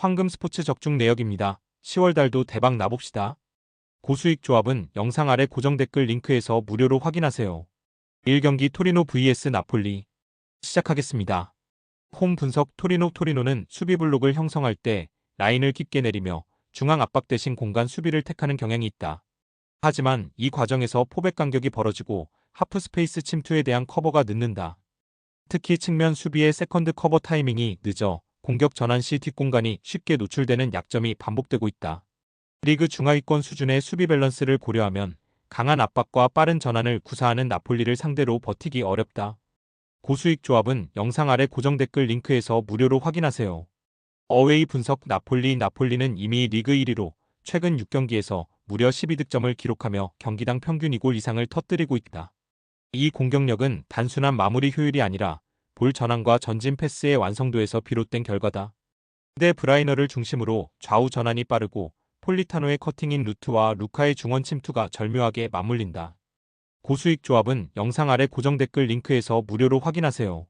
황금 스포츠 적중 내역입니다. 10월 달도 대박 나봅시다. 고수익 조합은 영상 아래 고정 댓글 링크에서 무료로 확인하세요. 1경기 토리노 vs 나폴리 시작하겠습니다. 홈 분석 토리노 토리노는 수비 블록을 형성할 때 라인을 깊게 내리며 중앙 압박 대신 공간 수비를 택하는 경향이 있다. 하지만 이 과정에서 포백 간격이 벌어지고 하프 스페이스 침투에 대한 커버가 늦는다. 특히 측면 수비의 세컨드 커버 타이밍이 늦어 공격 전환 시 뒷공간이 쉽게 노출되는 약점이 반복되고 있다. 리그 중하위권 수준의 수비 밸런스를 고려하면 강한 압박과 빠른 전환을 구사하는 나폴리를 상대로 버티기 어렵다. 고수익 조합은 영상 아래 고정 댓글 링크에서 무료로 확인하세요. 어웨이 분석 나폴리 나폴리는 이미 리그 1위로 최근 6경기에서 무려 12득점을 기록하며 경기당 평균 2골 이상을 터뜨리고 있다. 이 공격력은 단순한 마무리 효율이 아니라 볼 전환과 전진 패스의 완성도에서 비롯된 결과다. 데 브라이너를 중심으로 좌우 전환이 빠르고 폴리타노의 커팅인 루트와 루카의 중원 침투가 절묘하게 맞물린다. 고수익 조합은 영상 아래 고정 댓글 링크에서 무료로 확인하세요.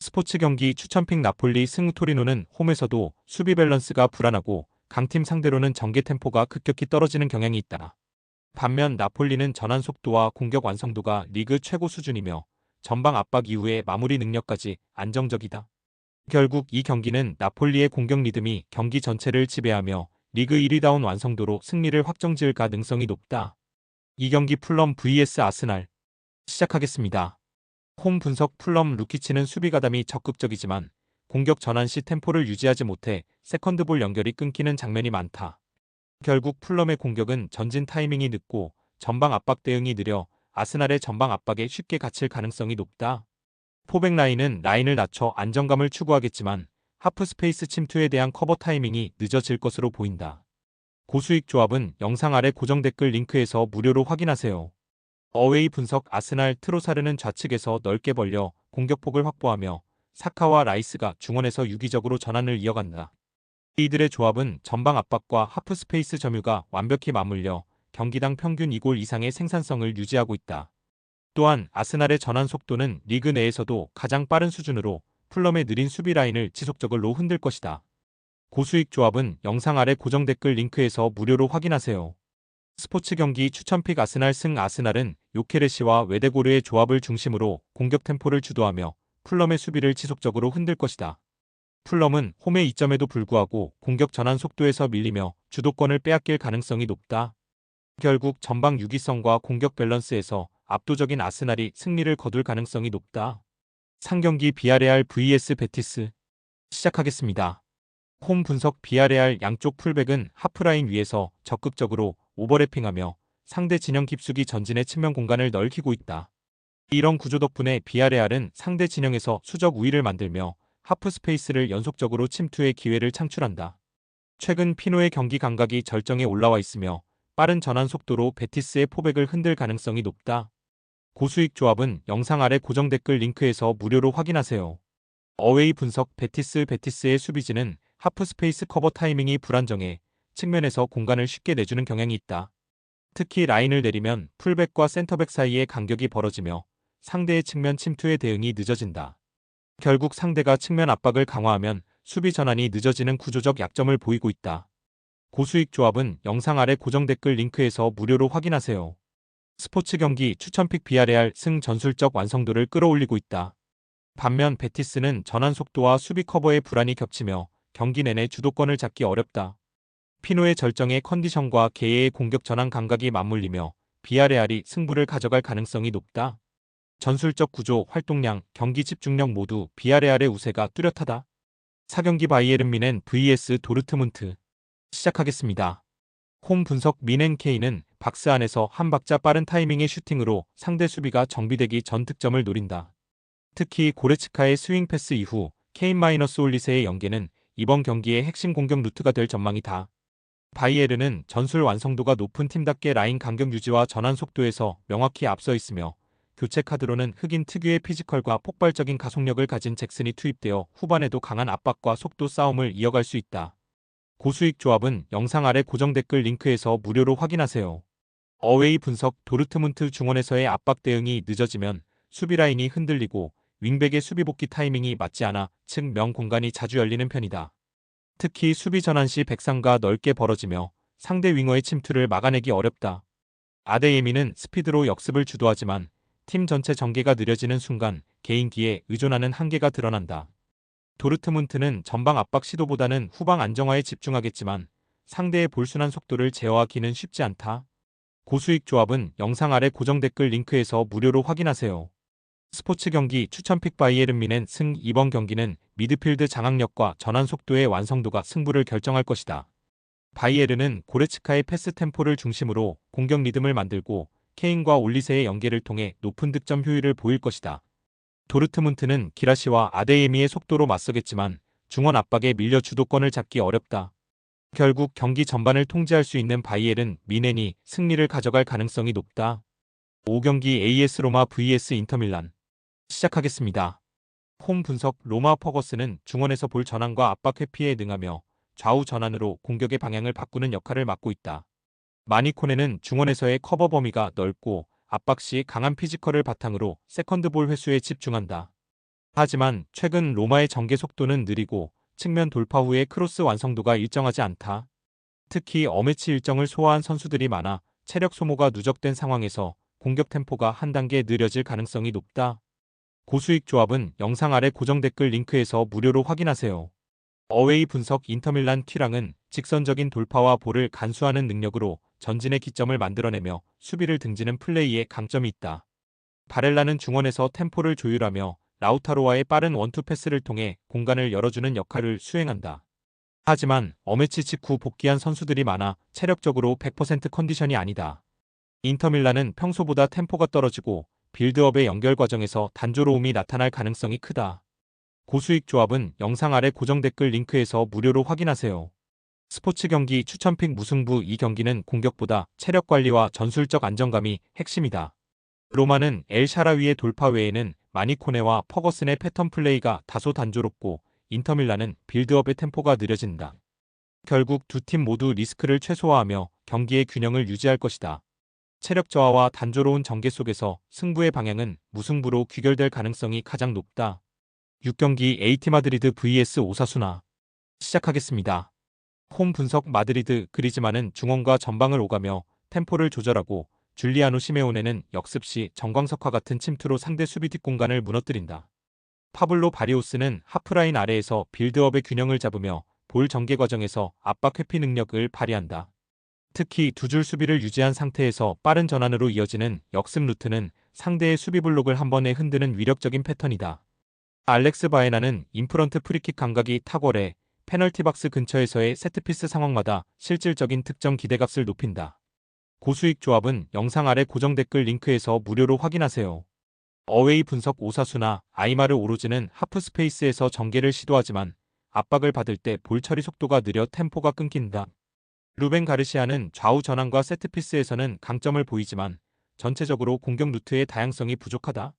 스포츠 경기 추천픽 나폴리 승 토리노는 홈에서도 수비 밸런스가 불안하고 강팀 상대로는 전개 템포가 급격히 떨어지는 경향이 있다. 반면 나폴리는 전환 속도와 공격 완성도가 리그 최고 수준이며 전방 압박 이후의 마무리 능력까지 안정적이다. 결국 이 경기는 나폴리의 공격 리듬이 경기 전체를 지배하며 리그 1위다운 완성도로 승리를 확정지을 가능성이 높다. 이 경기 풀럼 vs 아스날 시작하겠습니다. 홈 분석 풀럼 루키치는 수비 가담이 적극적이지만 공격 전환 시 템포를 유지하지 못해 세컨드볼 연결이 끊기는 장면이 많다. 결국 풀럼의 공격은 전진 타이밍이 늦고 전방 압박 대응이 느려 아스날의 전방 압박에 쉽게 갇힐 가능성이 높다. 포백 라인은 라인을 낮춰 안정감을 추구하겠지만 하프 스페이스 침투에 대한 커버 타이밍이 늦어질 것으로 보인다. 고수익 조합은 영상 아래 고정 댓글 링크에서 무료로 확인하세요. 어웨이 분석 아스날 트로사르는 좌측에서 넓게 벌려 공격폭을 확보하며 사카와 라이스가 중원에서 유기적으로 전환을 이어간다. 이들의 조합은 전방 압박과 하프 스페이스 점유가 완벽히 맞물려 경기당 평균 2골 이상의 생산성을 유지하고 있다. 또한 아스날의 전환 속도는 리그 내에서도 가장 빠른 수준으로 풀럼의 느린 수비 라인을 지속적으로 흔들 것이다. 고수익 조합은 영상 아래 고정 댓글 링크에서 무료로 확인하세요. 스포츠 경기 추천픽 아스날 승 아스날은 요케레시와 웨데고르의 조합을 중심으로 공격 템포를 주도하며 풀럼의 수비를 지속적으로 흔들 것이다. 풀럼은 홈의 이점에도 불구하고 공격 전환 속도에서 밀리며 주도권을 빼앗길 가능성이 높다. 결국 전방 유기성과 공격 밸런스에서 압도적인 아스날이 승리를 거둘 가능성이 높다. 상경기 비아레알 vs 베티스 시작하겠습니다. 홈 분석 비아레알 양쪽 풀백은 하프라인 위에서 적극적으로 오버래핑하며 상대 진영 깊숙이 전진의 측면 공간을 넓히고 있다. 이런 구조 덕분에 비아레알은 상대 진영에서 수적 우위를 만들며 하프 스페이스를 연속적으로 침투의 기회를 창출한다. 최근 피노의 경기 감각이 절정에 올라와 있으며 빠른 전환 속도로 베티스의 포백을 흔들 가능성이 높다. 고수익 조합은 영상 아래 고정 댓글 링크에서 무료로 확인하세요. 어웨이 분석 베티스 베티스의 수비진은 하프 스페이스 커버 타이밍이 불안정해 측면에서 공간을 쉽게 내주는 경향이 있다. 특히 라인을 내리면 풀백과 센터백 사이에 간격이 벌어지며 상대의 측면 침투에 대응이 늦어진다. 결국 상대가 측면 압박을 강화하면 수비 전환이 늦어지는 구조적 약점을 보이고 있다. 고수익 조합은 영상 아래 고정 댓글 링크에서 무료로 확인하세요. 스포츠 경기 추천픽 비아레알 승 전술적 완성도를 끌어올리고 있다. 반면 베티스는 전환 속도와 수비 커버의 불안이 겹치며 경기 내내 주도권을 잡기 어렵다. 피노의 절정의 컨디션과 개의 공격 전환 감각이 맞물리며 비아레알이 승부를 가져갈 가능성이 높다. 전술적 구조, 활동량, 경기 집중력 모두 비아레알의 우세가 뚜렷하다. 4경기 바이에른 미넨 vs 도르트문트 시작하겠습니다. 홈 분석 K는 박스 안에서 한 박자 빠른 타이밍의 슈팅으로 상대 수비가 정비되기 전 득점을 노린다. 특히 고레츠카의 스윙 패스 이후 케인-올리세의 연계는 이번 경기의 핵심 공격 루트가 될 전망이다. 바이에르는 전술 완성도가 높은 팀답게 라인 간격 유지와 전환 속도에서 명확히 앞서 있으며 교체 카드로는 흑인 특유의 피지컬과 폭발적인 가속력을 가진 잭슨이 투입되어 후반에도 강한 압박과 속도 싸움을 이어갈 수 있다. 고수익 조합은 영상 아래 고정 댓글 링크에서 무료로 확인하세요. 어웨이 분석 도르트문트 중원에서의 압박 대응이 늦어지면 수비 라인이 흔들리고 윙백의 수비 복귀 타이밍이 맞지 않아 측명 공간이 자주 열리는 편이다. 특히 수비 전환 시 백상과 넓게 벌어지며 상대 윙어의 침투를 막아내기 어렵다. 아데예미는 스피드로 역습을 주도하지만 팀 전체 전개가 느려지는 순간 개인기에 의존하는 한계가 드러난다. 도르트문트는 전방 압박 시도보다는 후방 안정화에 집중하겠지만 상대의 볼순환 속도를 제어하기는 쉽지 않다. 고수익 조합은 영상 아래 고정 댓글 링크에서 무료로 확인하세요. 스포츠 경기 추천픽 바이에른 미넨 승 이번 경기는 미드필드 장악력과 전환 속도의 완성도가 승부를 결정할 것이다. 바이에른은 고레츠카의 패스 템포를 중심으로 공격 리듬을 만들고 케인과 올리세의 연계를 통해 높은 득점 효율을 보일 것이다. 도르트문트는 기라시와 아데예미의 속도로 맞서겠지만 중원 압박에 밀려 주도권을 잡기 어렵다. 결국 경기 전반을 통제할 수 있는 바이엘은 미넨이 승리를 가져갈 가능성이 높다. 5경기 AS 로마 vs 인터밀란 시작하겠습니다. 홈 분석 로마 퍼거스는 중원에서 볼 전환과 압박 회피에 능하며 좌우 전환으로 공격의 방향을 바꾸는 역할을 맡고 있다. 마니코네는 중원에서의 커버 범위가 넓고 압박 시 강한 피지컬을 바탕으로 세컨드볼 회수에 집중한다. 하지만 최근 로마의 전개 속도는 느리고 측면 돌파 후의 크로스 완성도가 일정하지 않다. 특히 어매치 일정을 소화한 선수들이 많아 체력 소모가 누적된 상황에서 공격 템포가 한 단계 느려질 가능성이 높다. 고수익 조합은 영상 아래 고정 댓글 링크에서 무료로 확인하세요. 어웨이 분석 인터밀란 튀랑은 직선적인 돌파와 볼을 간수하는 능력으로 전진의 기점을 만들어내며 수비를 등지는 플레이에 강점이 있다. 바렐라는 중원에서 템포를 조율하며 라우타로와의 빠른 원투 패스를 통해 공간을 열어주는 역할을 수행한다. 하지만 어메치 직후 복귀한 선수들이 많아 체력적으로 100% 컨디션이 아니다. 인터밀라는 평소보다 템포가 떨어지고 빌드업의 연결 과정에서 단조로움이 나타날 가능성이 크다. 고수익 조합은 영상 아래 고정 댓글 링크에서 무료로 확인하세요. 스포츠 경기 추천픽 무승부 이 경기는 공격보다 체력 관리와 전술적 안정감이 핵심이다. 로마는 엘 샤라위의 돌파 외에는 마니코네와 퍼거슨의 패턴 플레이가 다소 단조롭고 인터밀라는 빌드업의 템포가 느려진다. 결국 두 팀 모두 리스크를 최소화하며 경기의 균형을 유지할 것이다. 체력 저하와 단조로운 전개 속에서 승부의 방향은 무승부로 귀결될 가능성이 가장 높다. 6경기 에이티 마드리드 vs 오사수나 시작하겠습니다. 홈 분석 마드리드 그리즈만은 중원과 전방을 오가며 템포를 조절하고 줄리아노 시메오네는 역습 시 정광석화 같은 침투로 상대 수비 뒷공간을 무너뜨린다. 파블로 바리오스는 하프라인 아래에서 빌드업의 균형을 잡으며 볼 전개 과정에서 압박 회피 능력을 발휘한다. 특히 두 줄 수비를 유지한 상태에서 빠른 전환으로 이어지는 역습 루트는 상대의 수비 블록을 한 번에 흔드는 위력적인 패턴이다. 알렉스 바에나는 인프런트 프리킥 감각이 탁월해 페널티 박스 근처에서의 세트피스 상황마다 실질적인 득점 기대값을 높인다. 고수익 조합은 영상 아래 고정 댓글 링크에서 무료로 확인하세요. 어웨이 분석 오사수나 아이마르 오로즈는 하프 스페이스에서 전개를 시도하지만 압박을 받을 때 볼 처리 속도가 느려 템포가 끊긴다. 루벤 가르시아는 좌우 전환과 세트피스에서는 강점을 보이지만 전체적으로 공격 루트의 다양성이 부족하다.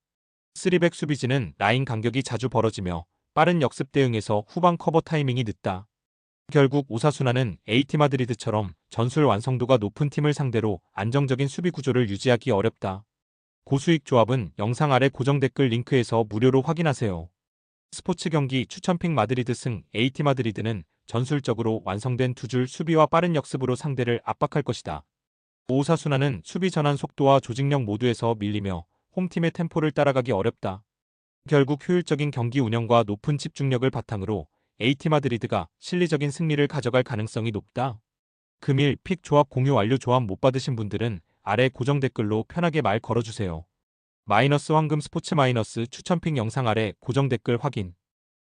쓰리백 수비진은 라인 간격이 자주 벌어지며 빠른 역습 대응에서 후방 커버 타이밍이 늦다. 결국 오사수나는 에이티 마드리드처럼 전술 완성도가 높은 팀을 상대로 안정적인 수비 구조를 유지하기 어렵다. 고수익 조합은 영상 아래 고정 댓글 링크에서 무료로 확인하세요. 스포츠 경기 추천픽 마드리드 승 에이티 마드리드는 전술적으로 완성된 두 줄 수비와 빠른 역습으로 상대를 압박할 것이다. 오사수나는 수비 전환 속도와 조직력 모두에서 밀리며 홈팀의 템포를 따라가기 어렵다. 결국 효율적인 경기 운영과 높은 집중력을 바탕으로 에이티 마드리드가 실리적인 승리를 가져갈 가능성이 높다. 금일 픽 조합 공유 완료 조합 못 받으신 분들은 아래 고정 댓글로 편하게 말 걸어주세요. 마이너스 황금 스포츠 마이너스 추천 픽 영상 아래 고정 댓글 확인